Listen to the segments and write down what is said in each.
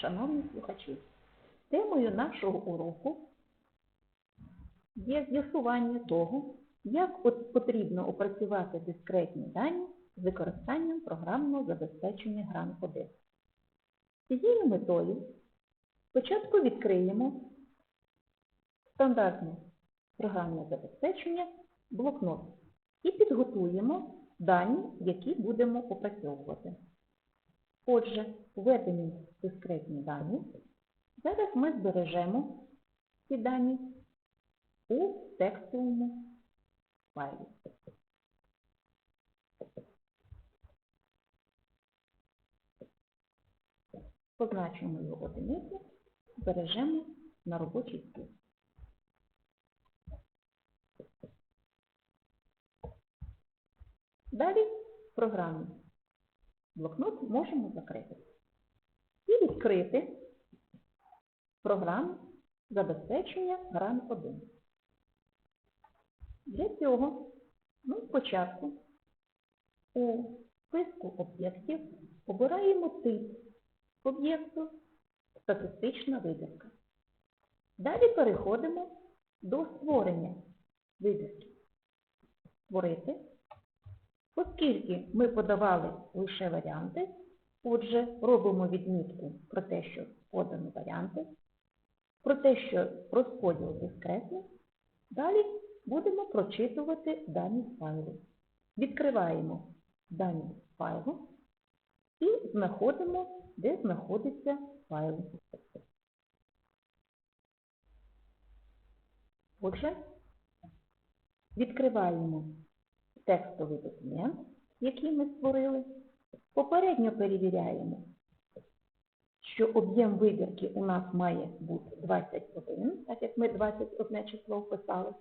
шановні слухачі, темою нашого уроку є з'ясування того, як от потрібно опрацювати дискретні дані з використанням програмного забезпечення гран 1 З цією метою спочатку відкриємо стандартне програмне забезпечення блокнот і підготуємо дані, які будемо опрацьовувати. Отже, введені дискретні дані. Зараз ми збережемо ці дані у текстовому файлі. Позначимо його одиницю, збережемо на робочий стіл. Далі в програмі блокнот можемо закрити. І відкрити програму забезпечення гран 1. Для цього ми спочатку у списку об'єктів обираємо тип об'єкту статистична вибірка. Далі переходимо до створення вибірки. Створити. Оскільки ми подавали лише варіанти, отже, робимо відмітку про те, що подані варіанти, про те, що розподіл дискретний. Далі будемо прочитувати дані файлу. Відкриваємо дані файлу і знаходимо, де знаходиться файл. Отже, відкриваємо текстовий документ, який ми створили. Попередньо перевіряємо, що об'єм вибірки у нас має бути 21, так як ми 21 число вписали.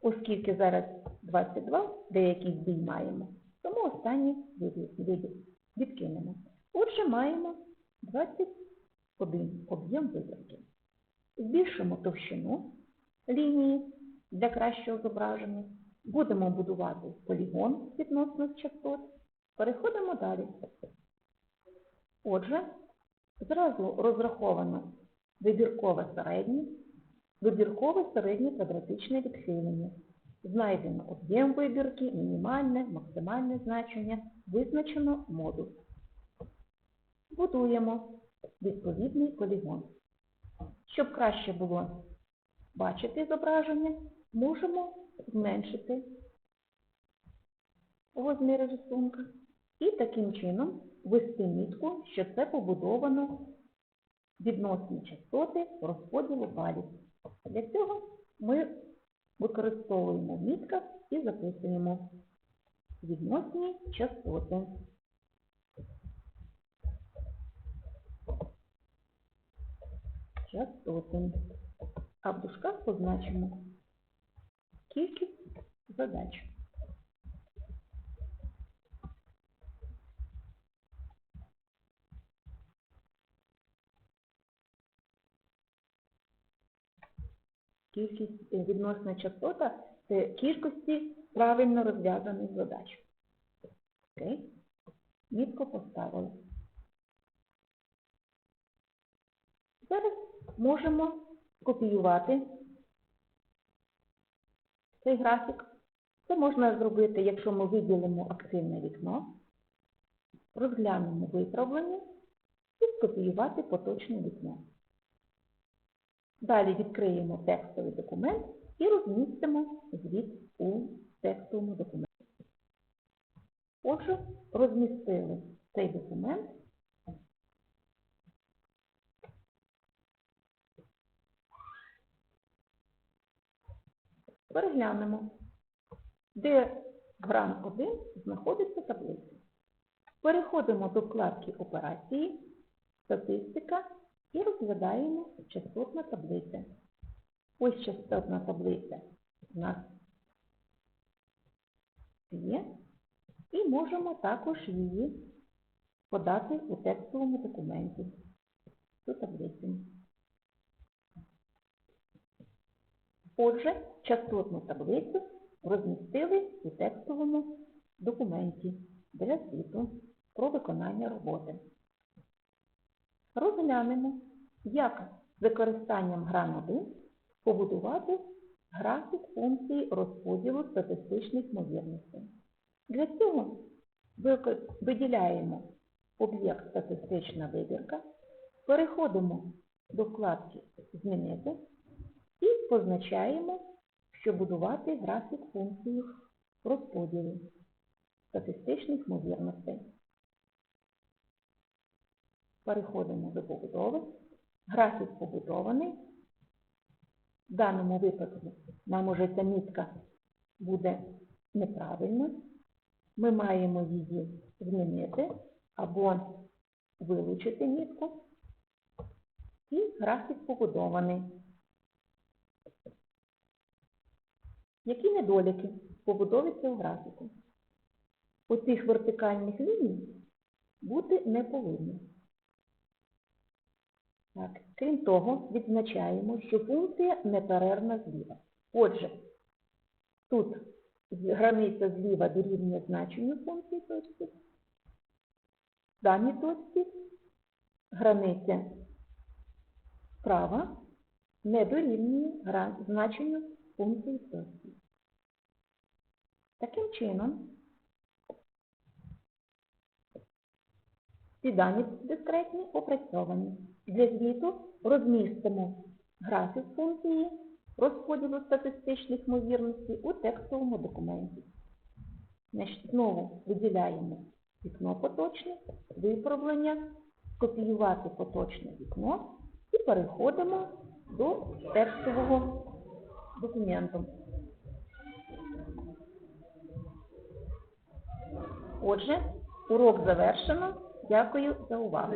Оскільки зараз 22, деякий збій маємо, тому останній вибір відкинемо. Отже, маємо 21 об'єм вибірки. Збільшимо товщину лінії для кращого зображення. Будемо будувати полігон відносно частот. Переходимо далі. Отже, зразу розраховано вибіркове середнє, вибіркове середнє квадратичне відхилення. Знайдено об'єм вибірки, мінімальне, максимальне значення, визначено модуль. Будуємо відповідний полігон. Щоб краще було бачити зображення, можемо зменшити розміри рисунка і таким чином ввести мітку, що це побудовано відносні частоти розподілу балів. Для цього ми використовуємо в мітках і записуємо відносні частоти. Частоти. А в дужках позначимо кількість задач. Кількість е, відносна частота це кількості правильно розв'язаних задач. Окей? Мітко поставили. Зараз можемо копіювати цей графік. Це можна зробити, якщо ми виділимо активне вікно, розглянемо виправлення і скопіювати поточне вікно. Далі відкриємо текстовий документ і розмістимо звіт у текстовому документі. Отже, розмістили цей документ. Переглянемо, де гран 1 знаходиться таблиця. Переходимо до вкладки Операції, Статистика і розглядаємо частотна таблиця. Ось частотна таблиця у нас є. І можемо також її подати у текстовому документі. Цю таблицю. Отже, частотну таблицю розмістили у текстовому документі для звіту про виконання роботи. розглянемо, як з використанням грамоти побудувати графік функції розподілу статистичних ймовірностей. Для цього виділяємо об'єкт статистична вибірка, переходимо до вкладки Змінити і позначаємо, що будувати графік функції розподілу статистичних ймовірностей. Переходимо до побудови. Графік побудований. В даному випадку нам уже ця мітка буде неправильна. Ми маємо її змінити або вилучити мітку. І графік побудований. Які недоліки побудові цього графіку? Оцих вертикальних ліній бути не повинно. Так. Крім того, відзначаємо, що функція неперервна зліва. Отже, тут границя зліва дорівнює значенню функції точки. В даній точці границя справа не дорівнює значенню точки. Таким чином, ці дані дискретні опрацьовані. Для звіту розмістимо графік функції розподілу статистичних ймовірностей у текстовому документі. Знову виділяємо вікно поточне, виправлення, копіювати поточне вікно і переходимо до текстового документу. Отже, урок завершено. Дякую за увагу.